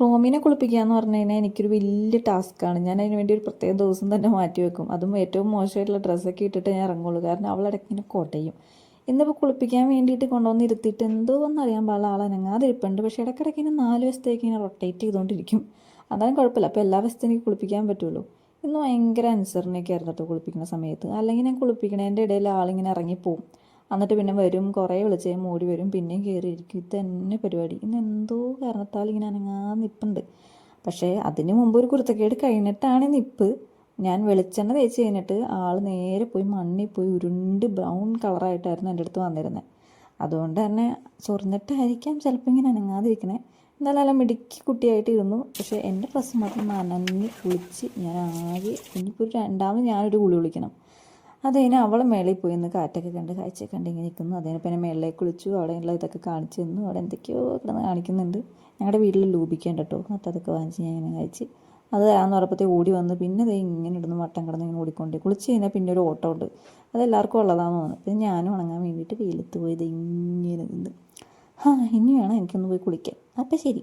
റോമിനെ കുളിപ്പിക്കുക എന്ന് പറഞ്ഞു കഴിഞ്ഞാൽ എനിക്കൊരു വലിയ ടാസ്ക്കാണ്. ഞാൻ അതിന് വേണ്ടി ഒരു പ്രത്യേക ദിവസം തന്നെ മാറ്റി വെക്കും. അതും ഏറ്റവും മോശമായിട്ടുള്ള ഡ്രസ്സൊക്കെ ഇട്ടിട്ട് ഞാൻ ഇറങ്ങുള്ളൂ. കാരണം അവൾ കോട്ടയും ഇന്നിപ്പോൾ കുളിപ്പിക്കാൻ വേണ്ടിയിട്ട് കൊണ്ടുവന്ന് ഇരുത്തിയിട്ട് എന്തോ ഒന്നറിയാൻ പാടില്ല. ആൾ അനങ്ങാതിരിപ്പുണ്ട് പക്ഷേ ഇടയ്ക്കിടയ്ക്ക് ഇങ്ങനെ നാല് വശത്തേക്ക് ഇങ്ങനെ റൊട്ടേറ്റ് ചെയ്തുകൊണ്ടിരിക്കും അതായത് കുഴപ്പമില്ല. അപ്പോൾ എല്ലാ വശത്തും എനിക്ക് കുളിപ്പിക്കാൻ പറ്റുള്ളൂ. ഇന്ന് ഭയങ്കര അനുസരണയൊക്കെ ആയിരുന്നു കേട്ടോ കുളിപ്പിക്കുന്ന സമയത്ത്. അല്ലെങ്കിൽ ഞാൻ കുളിപ്പിക്കണതിന്റെ ഇടയിൽ ആളിങ്ങനെ ഇറങ്ങിപ്പോവും. എന്നിട്ട് പിന്നെ വരും കുറേ വിളിച്ച് മൂടി വരും പിന്നെയും കയറിയിരിക്കും ഇത് തന്നെ പരിപാടി. ഇന്ന് എന്തോ കാരണത്താൽ ഇങ്ങനെ അനങ്ങാതെ നിൽപ്പുണ്ട് പക്ഷേ അതിന് മുമ്പ് ഒരു കുരുത്തക്കേട് കഴിഞ്ഞിട്ടാണ് നിപ്പ്. ഞാൻ വെളിച്ചെണ്ണ തേച്ച് കഴിഞ്ഞിട്ട് ആൾ നേരെ പോയി മണ്ണിൽ പോയി ഉരുണ്ട് ബ്രൗൺ കളറായിട്ടായിരുന്നു എന്റെ അടുത്ത് വന്നിരുന്നത്. അതുകൊണ്ട് തന്നെ ചൊറിഞ്ഞിട്ടായിരിക്കാം ചിലപ്പോൾ ഇങ്ങനെ അനങ്ങാതിരിക്കണേ. എന്നാലും നല്ല മിടുക്കി കുട്ടിയായിട്ട് ഇരുന്നു. പക്ഷേ എന്റെ ഡ്രസ്സ് മാത്രം നനഞ്ഞ് കുളിച്ച് ഞാൻ ആകെ ഇനിയിപ്പോൾ ഒരു രണ്ടാമത് ഞാനൊരു കുളി കുളിക്കണം അതിന് അവൾ മേളിൽ പോയി ഒന്ന് കാറ്റൊക്കെ കണ്ട് കാഴ്ചയൊക്കെ കണ്ട് ഇങ്ങനെ നിൽക്കുന്നു അതിനെ പിന്നെ മേളിലേക്ക് കുളിച്ചു അവിടെയുള്ള ഇതൊക്കെ കാണിച്ചു തന്നു അവിടെ എന്തൊക്കെയോ കിടന്ന് കാണിക്കുന്നുണ്ട്. ഞങ്ങളുടെ വീട്ടിൽ ലൂപിക്കേണ്ട കേട്ടോ എന്നിട്ട് അതൊക്കെ വാങ്ങിച്ച് ഞാൻ ഇങ്ങനെ കഴിച്ച് അത് തരാമെന്ന് പറഞ്ഞപ്പോഴത്തേക്ക് ഓടി വന്ന് പിന്നെ അത് ഇങ്ങനെ ഇടുന്ന് വട്ടം കിടന്ന് ഇങ്ങനെ ഓടിക്കൊണ്ട് കുളിച്ച് കഴിഞ്ഞാൽ പിന്നെ ഒരു ഓട്ടം ഉണ്ട്. അത് എല്ലാവർക്കും ഉള്ളതാണെന്ന് തോന്നുന്നു. പിന്നെ ഞാനും ഉണങ്ങാൻ വേണ്ടിയിട്ട് വെയിലത്ത് പോയത് ഇങ്ങനെ നിന്ന്. ആ ഇനി വേണം എനിക്കൊന്ന് പോയി കുളിക്കാം അപ്പം ശരി.